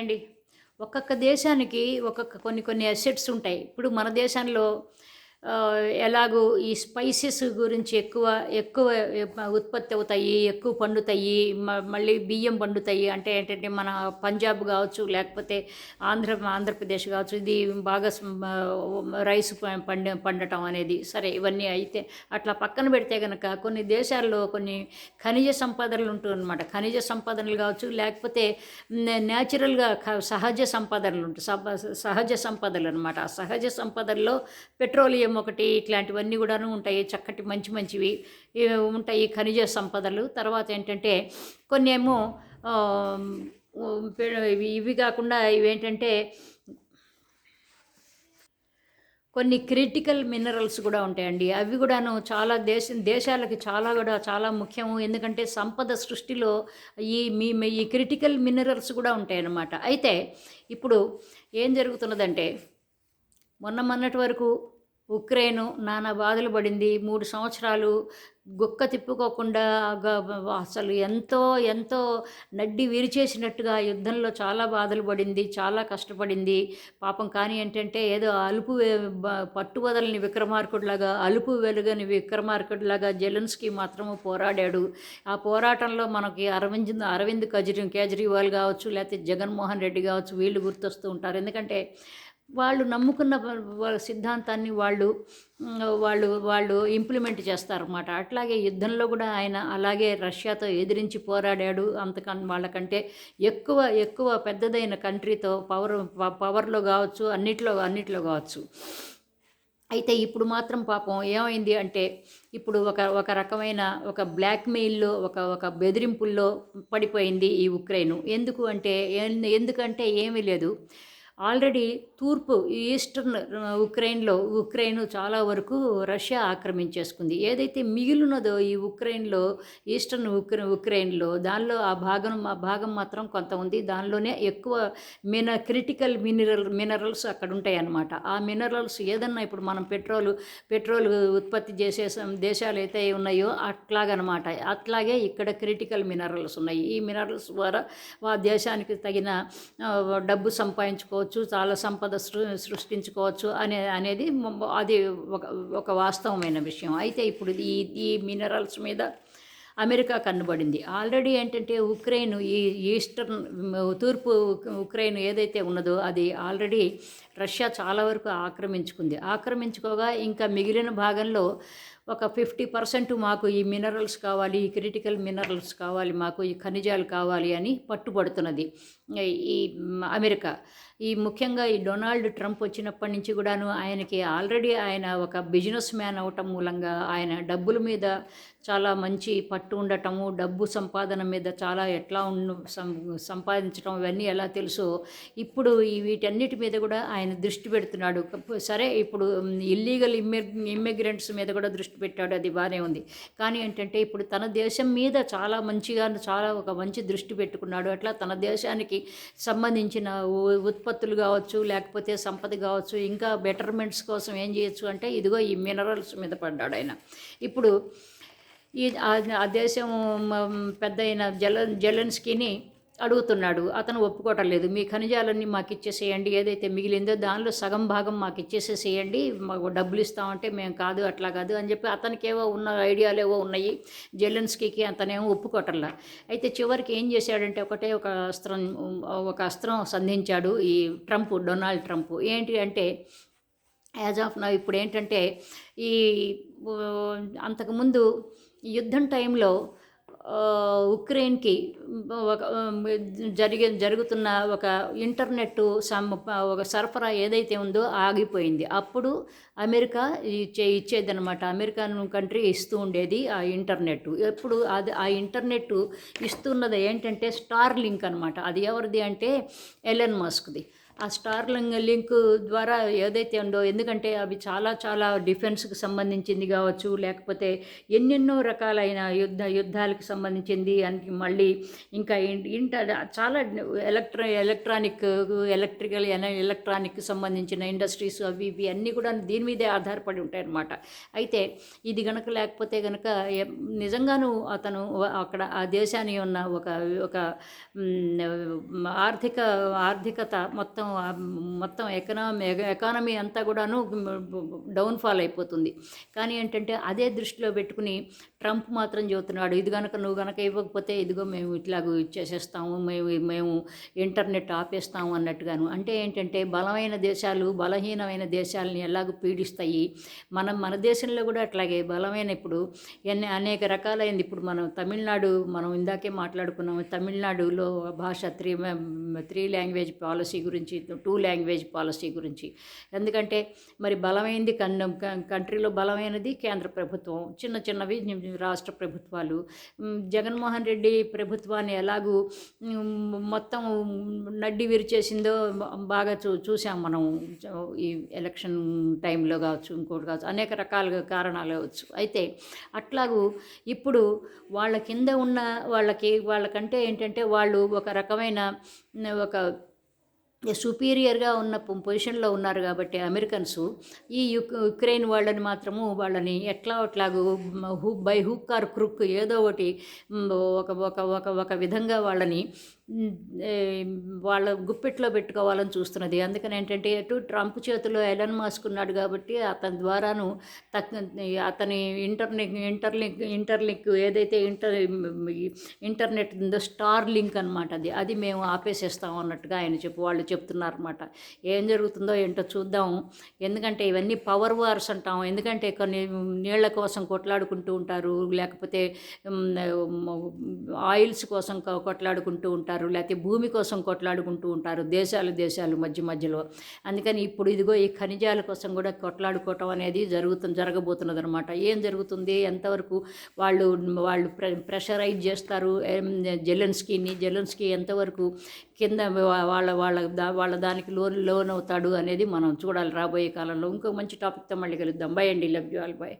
అండి ఒక్కొక్క దేశానికి ఒక్కొక్క కొన్ని కొన్ని అసెట్స్ ఉంటాయి. ఇప్పుడు మన దేశంలో ఎలాగో ఈ స్పైసెస్ గురించి ఎక్కువ ఎక్కువ ఉత్పత్తి అవుతాయి ఎక్కువ పండుతాయి మ- మళ్ళీ బియ్యం పండుతాయి. అంటే ఏంటంటే మన పంజాబ్ కావచ్చు లేకపోతే ఆంధ్ర ఆంధ్రప్రదేశ్ కావచ్చు ఇది బాగా రైస్ ప- పండ పండటం అనేది. సరే ఇవన్నీ అయితే అట్లా పక్కన పెడితే కనుక కొన్ని దేశాల్లో కొన్ని ఖనిజ సంపదలు ఉంటుందన్నమాట ఖనిజ సంపదనలు కావచ్చు లేకపోతే న్యాచురల్గా సహజ సంపదనలు ఉంటాయి సహ- సహజ సంపదలు అనమాట ఆ సహజ సంపదల్లో పెట్రోలియం ఒకటి ఇట్లాంటివన్నీ కూడాను ఉంటాయి చక్కటి మంచి మంచివి. ఉంటాయి ఖనిజ సంపదలు. తర్వాత ఏంటంటే కొన్ని ఏమో ఇవి ఇవి కాకుండా ఇవేంటంటే కొన్ని క్రిటికల్ మినరల్స్ కూడా ఉంటాయండి. అవి కూడాను చాలా దేశ దేశాలకి చాలా కూడా చాలా ముఖ్యము. ఎందుకంటే సంపద సృష్టిలో ఈ మీ ఈ క్రిటికల్ మినరల్స్ కూడా ఉంటాయన్నమాట. అయితే ఇప్పుడు ఏం జరుగుతున్నదంటే మొన్న మొన్నటి వరకు ఉక్రెయిన్ నానా బాధలు పడింది. మూడు సంవత్సరాలు గుక్క తిప్పుకోకుండా అసలు ఎంతో ఎంతో నడ్డి విరిచేసినట్టుగా యుద్ధంలో చాలా బాధలు పడింది చాలా కష్టపడింది. పాపం కానీ ఏంటంటే ఏదో అలుపు పట్టువదలని పట్టు వదలని విక్రమార్కుడిలాగా అలుపు వెలుగని విక్రమార్కుడిలాగా జెలెన్స్కి మాత్రము పోరాడాడు. ఆ పోరాటంలో మనకి అరవింద్ అరవింద్ కజ్రీ కేజ్రీవాల్ కావచ్చు లేకపోతే జగన్మోహన్ రెడ్డి కావచ్చు వీళ్ళు గుర్తొస్తూ ఉంటారు. ఎందుకంటే వాళ్ళు నమ్ముకున్న వాళ్ళ సిద్ధాంతాన్ని వాళ్ళు వాళ్ళు వాళ్ళు ఇంప్లిమెంట్ చేస్తారన్నమాట. అట్లాగే యుద్ధంలో కూడా ఆయన అలాగే రష్యాతో ఎదిరించి పోరాడాడు. అంతక వాళ్ళకంటే ఎక్కువ ఎక్కువ పెద్దదైన కంట్రీతో పవర్ పవర్లో కావచ్చు అన్నిట్లో అన్నిట్లో కావచ్చు. అయితే ఇప్పుడు మాత్రం పాపం ఏమైంది అంటే ఇప్పుడు ఒక ఒక రకమైన ఒక బ్లాక్మెయిల్లో ఒక ఒక బెదిరింపుల్లో పడిపోయింది ఈ ఉక్రెయిన్. ఎందుకు అంటే ఎందుకంటే ఏమీ లేదు. ఆల్రెడీ తూర్పు ఈస్టర్న్ ఉక్రెయిన్లో ఉక్రెయిన్ చాలా వరకు రష్యా ఆక్రమించేసుకుంది. ఏదైతే మిగిలినదో ఈ ఉక్రెయిన్లో ఈస్టర్న్ ఉక్రె ఉక్రెయిన్లో దానిలో ఆ భాగం ఆ భాగం మాత్రం కొంత ఉంది. దానిలోనే ఎక్కువ మిన క్రిటికల్ మినరల్ మినరల్స్ అక్కడ ఉంటాయన్నమాట. ఆ మినరల్స్ ఏదన్నా ఇప్పుడు మనం పెట్రోల్ పెట్రోల్ ఉత్పత్తి చేసే దేశాలు అయితే ఉన్నాయో అట్లాగనమాట. అట్లాగే ఇక్కడ క్రిటికల్ మినరల్స్ ఉన్నాయి. ఈ మినరల్స్ ద్వారా ఆ దేశానికి తగిన డబ్బు సంపాదించుకోవచ్చు చాలా సంపద సృ సృష్టించుకోవచ్చు అనే అనేది అది ఒక ఒక వాస్తవమైన విషయం. అయితే ఇప్పుడు ఈ ఈ మినరల్స్ మీద అమెరికా కనబడింది ఆల్రెడీ ఏంటంటే ఉక్రెయిన్ ఈ ఈస్టర్న్ తూర్పు ఉక్రెయిన్ ఏదైతే ఉన్నదో అది ఆల్రెడీ రష్యా చాలా వరకు ఆక్రమించుకుంది. ఆక్రమించుకోగా ఇంకా మిగిలిన భాగంలో ఒక ఫిఫ్టీ పర్సెంట్ మాకు ఈ మినరల్స్ కావాలి ఈ క్రిటికల్ మినరల్స్ కావాలి మాకు ఈ ఖనిజాలు కావాలి అని పట్టుబడుతున్నది. ఈ అమెరికా. ఈ ముఖ్యంగా ఈ డొనాల్డ్ ట్రంప్ వచ్చినప్పటి నుంచి కూడాను ఆయనకి ఆల్రెడీ ఆయన ఒక బిజినెస్ మ్యాన్ అవటం మూలంగా ఆయన డబ్బుల మీద చాలా మంచి పట్టు ఉండటము డబ్బు సంపాదన మీద చాలా ఎట్లా ఉండు సం సంపాదించడం ఇవన్నీ ఎలా తెలుసో ఇప్పుడు ఈ వీటన్నిటి మీద కూడా ఆయన దృష్టి పెడుతున్నాడు. సరే ఇప్పుడు ఇల్లీగల్ ఇమ్మి ఇమ్మిగ్రెంట్స్ మీద కూడా దృష్టి పెట్టాడు అది బాగానే ఉంది. కానీ ఏంటంటే ఇప్పుడు తన దేశం మీద చాలా మంచిగా చాలా ఒక మంచి దృష్టి పెట్టుకున్నాడు. అట్లా తన దేశానికి సంబంధించిన ఉ- ఉత్పత్తులు కావచ్చు లేకపోతే సంపద కావచ్చు ఇంకా బెటర్మెంట్స్ కోసం ఏం చేయొచ్చు అంటే ఇదిగో ఈ మినరల్స్ మీద పడ్డాడు ఆయన. ఇప్పుడు ఈ ఆ- ఆ దేశం పెద్ద అయిన జల జలన్స్కీని అడుగుతున్నాడు. అతను ఒప్పుకోవటం లేదు మీ ఖనిజాలన్నీ మాకు ఇచ్చేసేయండి ఏదైతే మిగిలిందో దానిలో సగం భాగం మాకు ఇచ్చేసేసేయండి మాకు డబ్బులు ఇస్తామంటే మేము కాదు అట్లా కాదు అని చెప్పి అతనికి ఏవో ఉన్న ఐడియాలు ఏవో ఉన్నాయి. జెలెన్స్కీకి అతనేమో ఒప్పుకోవటంలా. అయితే చివరికి ఏం చేశాడంటే ఒకటే ఒక అస్త్రం ఒక అస్త్రం సంధించాడు ఈ ట్రంప్ డొనాల్డ్ ట్రంప్. ఏంటి అంటే యాజ్ ఆఫ్ నా ఇప్పుడు ఏంటంటే ఈ అంతకుముందు యుద్ధం టైంలో ఉక్రెయిన్కి ఒక జరిగే జరుగుతున్న ఒక ఇంటర్నెట్ సమ్ ఒక సరఫరా ఏదైతే ఉందో ఆగిపోయింది. అప్పుడు అమెరికా ఇచ్చే ఇచ్చేదనమాట అమెరికన్ కంట్రీ ఇస్తూ ఉండేది ఆ ఇంటర్నెట్ ఎప్పుడు అది ఆ ఇంటర్నెట్ ఇస్తున్నది ఏంటంటే స్టార్ లింక్ అనమాట అది ఎవరిది అంటే ఎలన్ మస్క్ది. ఆ స్టార్ లింక్ లింక్ ద్వారా ఏదైతే ఉందో ఎందుకంటే అవి చాలా చాలా డిఫెన్స్కి సంబంధించింది కావచ్చు లేకపోతే ఎన్నెన్నో రకాలైన యుద్ధ యుద్ధాలకు సంబంధించింది అని మళ్ళీ ఇంకా ఇంట చాలా ఎలక్ట్రా ఎలక్ట్రానిక్ ఎలక్ట్రికల్ ఎలక్ట్రానిక్ సంబంధించిన ఇండస్ట్రీస్ అవి ఇవి అన్నీ కూడా దీని మీదే ఆధారపడి ఉంటాయి అన్నమాట అయితే ఇది గనక లేకపోతే గనక నిజంగాను అతను అక్కడ ఆ దేశాన్ని ఉన్న ఒక ఒక ఆర్థిక ఆర్థికత మొత్తం మొత్తం మొత్తం ఎకనామీ ఎకానమీ అంతా కూడాను డౌన్ఫాల్ అయిపోతుంది. కానీ ఏంటంటే అదే దృష్టిలో పెట్టుకుని ట్రంప్ మాత్రం చెబుతున్నాడు ఇది కనుక నువ్వు కనుక ఇవ్వకపోతే ఇదిగో మేము ఇట్లాగూ ఇచ్చేసేస్తాము మేము మేము ఇంటర్నెట్ ఆపేస్తాము అన్నట్టుగాను. అంటే ఏంటంటే బలమైన దేశాలు బలహీనమైన దేశాలని ఎలాగో పీడిస్తాయి. మనం మన దేశంలో కూడా అట్లాగే బలమైన ఇప్పుడు ఎన్ని అనేక రకాలైంది. ఇప్పుడు మనం తమిళనాడు మనం ఇందాకే మాట్లాడుకున్నాము తమిళనాడులో భాష త్రీ త్రీ లాంగ్వేజ్ పాలసీ గురించి టూ లాంగ్వేజ్ పాలసీ గురించి. ఎందుకంటే మరి బలమైనది కన్ కంట్రీలో బలమైనది కేంద్ర ప్రభుత్వం. చిన్న చిన్నవి రాష్ట్ర ప్రభుత్వాలు. జగన్మోహన్ రెడ్డి ప్రభుత్వాన్ని ఎలాగూ మొత్తం నడ్డి విరిచేసిందో బాగా చూ చూసాం మనం. ఈ ఎలక్షన్ టైంలో కావచ్చు ఇంకోటి కావచ్చు అనేక రకాలుగా కారణాలు కావచ్చు. అయితే అట్లాగూ ఇప్పుడు వాళ్ళ కింద ఉన్న వాళ్ళకి వాళ్ళకంటే ఏంటంటే వాళ్ళు ఒక రకమైన ఒక సుపీరియర్గా ఉన్న పొజిషన్లో ఉన్నారు కాబట్టి అమెరికన్స్ ఈ యుక్ యుక్రెయిన్ వాళ్ళని మాత్రము వాళ్ళని ఎట్లా అట్లాగూ who by hook or crook ఏదో ఒకటి ఒక ఒక ఒక ఒక విధంగా వాళ్ళని వాళ్ళ గుప్పెట్లో పెట్టుకోవాలని చూస్తున్నది. అందుకని ఏంటంటే అటు ట్రంప్ చేతిలో ఎలన్ మాస్క్ ఉన్నాడు కాబట్టి అతని ద్వారాను తక్ అతని ఇంటర్నెట్ ఇంటర్లింక్ ఇంటర్లింక్ ఏదైతే ఇంటర్ ఇంటర్నెట్ ఉందో స్టార్ లింక్ అనమాట అది అది మేము ఆపేసేస్తాం అన్నట్టుగా ఆయన చెప్పు వాళ్ళు చెప్తున్నారు అనమాట ఏం జరుగుతుందో ఏంటో చూద్దాం. ఎందుకంటే ఇవన్నీ పవర్ వార్స్ అంటాం. ఎందుకంటే కొన్ని నీళ్ళ కోసం కొట్లాడుకుంటూ ఉంటారు. లేకపోతే ఆయిల్స్ కోసం కొట్లాడుకుంటూ ఉంటారు. లేకపోతే భూమి కోసం కొట్లాడుకుంటూ ఉంటారు. దేశాలు దేశాలు మధ్య మధ్యలో. అందుకని ఇప్పుడు ఇదిగో ఈ ఖనిజాల కోసం కూడా కొట్లాడుకోవటం అనేది జరుగుతుంది జరగబోతున్నది అనమాట ఏం జరుగుతుంది? ఎంతవరకు వాళ్ళు వాళ్ళు ప్రె ప్రెషరైజ్ చేస్తారు? జెలెన్స్కీని జెలెన్స్కీ ఎంతవరకు కింద వాళ్ళ వాళ్ళ దా- వాళ్ళ దానికి లోన్ లోన్ అవుతాడు అనేది మనం చూడాలి రాబోయే కాలంలో. ఇంకో మంచి టాపిక్తో మళ్ళీ కలుద్దాం. బై అండి. Love you all bye